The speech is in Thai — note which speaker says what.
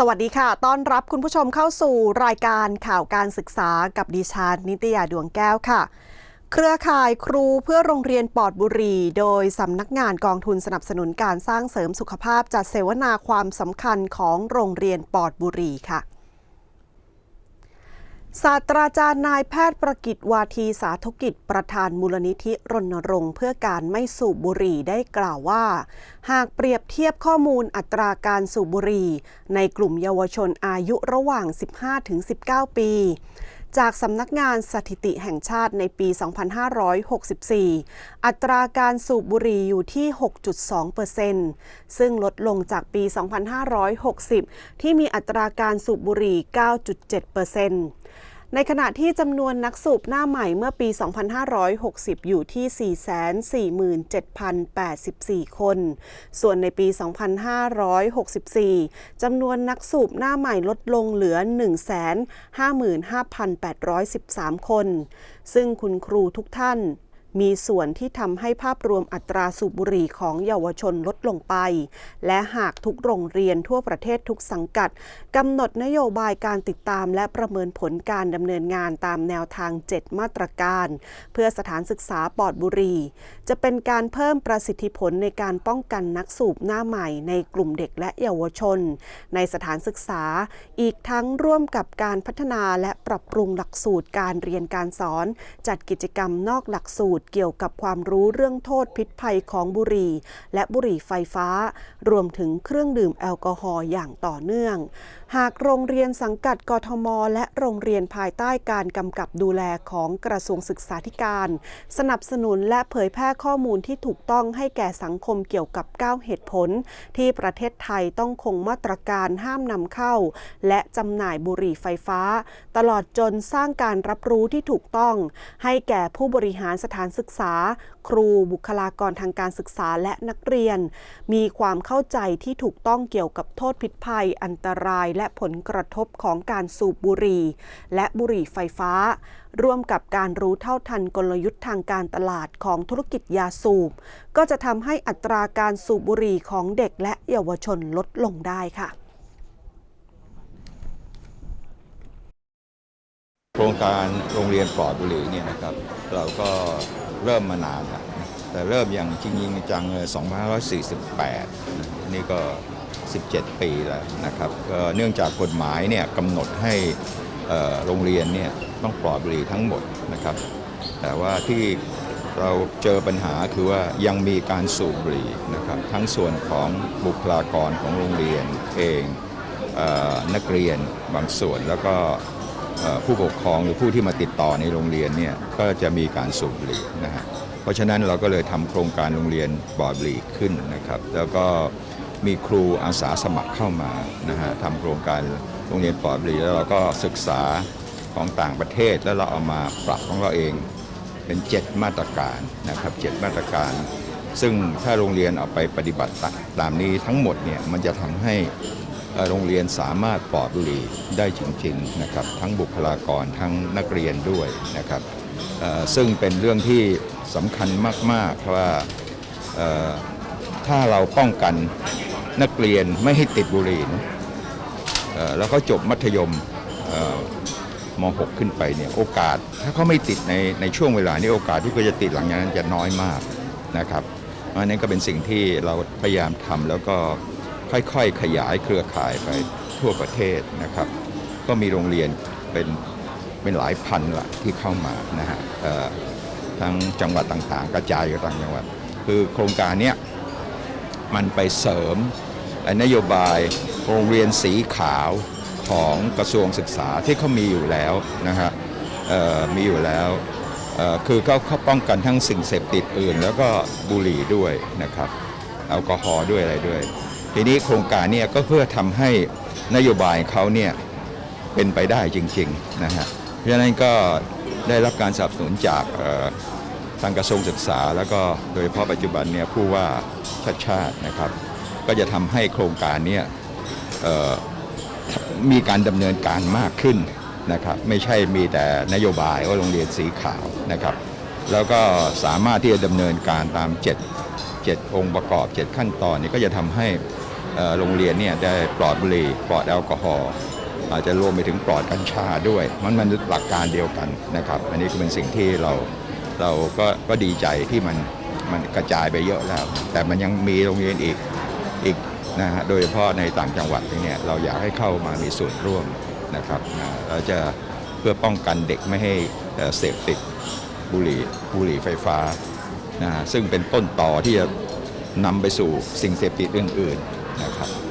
Speaker 1: สวัสดีค่ะ ต้อนรับคุณผู้ชมเข้าสู่รายการข่าวการศึกษากับดิฉันนิตยาดวงแก้วค่ะ เครือข่ายครูเพื่อโรงเรียนปอดบุรี โดยสำนักงานกองทุนสนับสนุนการสร้างเสริมสุขภาพจัดเสวนาความสำคัญของโรงเรียนปอดบุรีค่ะ ศาสตราจารย์นายแพทย์ประกิตวาทีสาธุกิจประธานมูลนิธิรณรงค์เพื่อการไม่สูบบุหรี่ได้กล่าวว่า หากเปรียบเทียบข้อมูลอัตราการสูบบุหรี่ในกลุ่มเยาวชนอายุระหว่าง 15-19 ปี จากสำนักงานสถิติแห่งชาติในปี 2564 อัตราการสูบบุหรี่อยู่ที่ 6.2เปอร์เซนซึ่งลดลงจากปี 2560 ที่มีอัตราการสูบบุหรี่ 9.7เปอร์เซน ในขณะที่จำนวนนักสูบหน้าใหม่เมื่อปี 2560 อยู่ที่ 447,084 คน ส่วนในปี 2564 จำนวนนักสูบหน้าใหม่ลดลงเหลือ 155,813 คน ซึ่งคุณครูทุกท่าน มีส่วนที่ทำให้ภาพรวมอัตราสูบบุหรี่ของเยาวชนลดลงไป และหากทุกโรงเรียนทั่วประเทศทุกสังกัดกำหนดนโยบายการติดตามและประเมินผลการดำเนินงานตามแนวทาง 7 มาตรการ เพื่อสถานศึกษาปลอดบุหรี่ จะเป็นการเพิ่มประสิทธิผลในการป้องกันนักสูบหน้าใหม่ในกลุ่มเด็กและเยาวชน ในสถานศึกษาอีกทั้งร่วมกับการพัฒนาและปรับปรุงหลักสูตรการเรียนการสอน จัดกิจกรรมนอกหลักสูตรเกี่ยวกับความรู้เรื่องโทษพิษภัยของบุหรี่ และบุหรี่ไฟฟ้า รวมถึงเครื่องดื่มแอลกอฮอล์อย่างต่อเนื่อง หากโรงเรียนสังกัดกทม และโรงเรียนภายใต้การกำกับดูแลของกระทรวงศึกษาธิการ สนับสนุนและเผยแพร่ข้อมูลที่ถูกต้องให้แก่สังคมเกี่ยวกับ 9 เหตุผล ที่ประเทศไทยต้องคงมาตรการห้ามนำเข้า และจำหน่ายบุหรี่ไฟฟ้า ตลอดจนสร้างการรับรู้ที่ถูกต้อง ให้แก่ผู้บริหารสถานศึกษา ครูบุคลากรทางการศึกษาและนักเรียน มีความเข้าใจที่ถูกต้องเกี่ยวกับโทษพิษภัย อันตรายและผลกระทบของการสูบบุหรี่ และบุหรี่ไฟฟ้า ร่วมกับการรู้เท่าทันกลยุทธ์ทางการตลาดของธุรกิจยาสูบ ก็จะทำให้อัตราการสูบบุหรี่ของเด็กและเยาวชนลดลงได้ค่ะ
Speaker 2: โครงการโรงเรียนปลอดบุหรี่เนี่ยนะครับเราก็เริ่มมานานแล้วแต่เริ่มอย่างจริงจังเลย2548 นี่ก็ 17 ปีแล้วนะครับเนื่องจากกฎหมายเนี่ยกำหนดให้โรงเรียนเนี่ยต้องปลอดบุหรี่ทั้งหมดนะครับ แต่ว่าที่เราเจอปัญหาคือว่ายังมีการสูบบุหรี่นะครับทั้งส่วนของบุคลากรของโรงเรียนเองเออนักเรียนบางส่วนแล้วก็ ผู้ปกครองหรือผู้ที่มาติดต่อในโรงเรียนเนี่ยก็จะมีการสูบบุหรี่นะฮะเพราะฉะนั้นเราก็เลยทำโครงการโรงเรียนปลอดบุหรี่ขึ้นนะครับ แล้วก็มีครูอาสาสมัครเข้ามานะฮะทำโครงการโรงเรียนปลอดบุหรี่แล้วเราก็ศึกษาของต่างประเทศแล้วเราเอามาปรับของเราเองเป็น 7 มาตรการนะครับ7มาตรการ ซึ่งถ้าโรงเรียนเอาไปปฏิบัติตามนี้ทั้งหมดเนี่ยมันจะทำให้ โรงเรียนสามารถปลอดบุหรี่ได้จริงๆนะครับทั้งบุคลากรทั้งนักเรียนด้วยนะครับซึ่งเป็นเรื่องที่สำคัญมากๆเพราะว่าถ้าเราป้องกันนักเรียนไม่ให้ติดบุหรี่นะแล้วก็จบมัธยมม .6 ขึ้นไปเนี่ยโอกาสถ้าเขาไม่ติดในในช่วงเวลานี้โอกาสที่เขาจะติดหลังจากนั้นจะน้อยมากนะครับเพราะฉะนั้ก็เป็นสิ่งที่เราพยายามทำแล้วก็ ค่อยๆขยายเครือข่ายไปทั่วประเทศนะครับ ก็มีโรงเรียนเป็นเป็นหลายพันละที่เข้ามานะฮะทั้งจังหวัดต่างๆ กระจายอยู่ต่างจังหวัด คือโครงการนี้มันไปเสริมนโยบายโรงเรียนสีขาวของกระทรวงศึกษาที่เขามีอยู่แล้วนะฮะมีอยู่แล้วคือเขาเขาป้องกันทั้งสิ่งเสพติดอื่น แล้วก็บุหรี่ด้วยนะครับแอลกอฮอล์ด้วยอะไรด้วย ทีนี้โครงการเนี่ยก็เพื่อทำให้นโยบายเขาเนี่ยเป็นไปได้จริงๆนะฮะเพราะฉะนั้นก็ได้รับการสนับสนุนจากทางกระทรวงศึกษา แล้วก็โดยเฉพาะปัจจุบันเนี่ยผู้ว่าชาติชาตินะครับ ก็จะทำให้โครงการเนี้มีการดำเนินการมากขึ้นนะครับไม่ใช่มีแต่นโยบายว่าโรงเรียนสีขาวนะครับ แล้วก็สามารถที่จะดำเนินการตาม 7 7 องค์ประกอบ 7 ขั้นตอนนี้ก็จะทำให้ โรงเรียนเนี่ยได้ปลอดบุหรี่ปลอดแอลกอฮอล์อาจจะรวมไปถึงปลอดกัญชาด้วย มันมันหลักการเดียวกันนะครับ อันนี้ก็เป็นสิ่งที่เราเราก็ก็ดีใจที่มันมันกระจายไปเยอะแล้ว แต่มันยังมีโรงเรียนอีกอีกนะฮะโดยเฉพาะในต่างจังหวัดเนี่ยเราอยากให้เข้ามามีส่วนร่วมนะครับนะเราจะเพื่อป้องกันเด็กไม่ให้เสพติดบุหรี่บุหรี่ไฟฟ้านะฮะซึ่งเป็นต้นต่อที่จะนำไปสู่สิ่งเสพติดอื่นๆ นะครับ